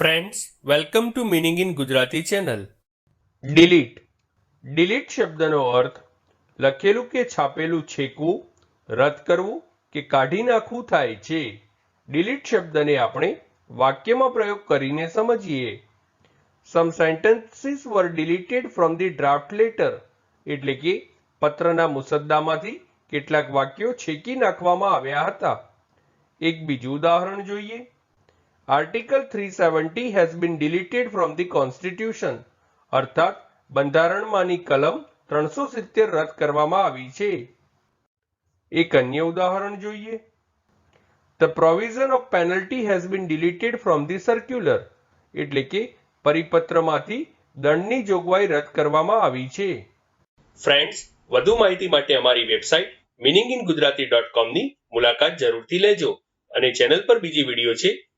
Friends welcome to meaning in Gujarati channel delete delete શબ્દનો અર્થ લખેલું કે છાપેલું છેકવું, રદ કરવું કે કાઢી નાખવું થાય છે. ડિલીટ શબ્દને આપણે વાક્યમાં પ્રયોગ કરીને સમજીએ. Some sentences were deleted from the draft letter એટલે કે પત્રના મુસદ્દામાંથી કેટલાક વાક્યો છેકી નાખવામાં આવ્યા હતા. એક બીજું ઉદાહરણ જોઈએ. Article three seventy has been deleted from the constitution અર્થાત, બંધારણમાંની કલમ ત્રણસો સિત્તેર રદ કરવામાં આવી છે. એક અન્ય ઉદાહરણ જોઈએ. The provision of penalty has been deleted from the circular એટલે કે પરિપત્રમાંથી દંડની જોગવાઈ રદ કરવામાં આવી છે. ફ્રેન્ડ્સ વધુ માહિતી માટે અમારી website meaning in Gujarati dot કોમની મુલાકાત જરૂરથી લેજો અને ચેનલ પર બીજી વીડિયો છે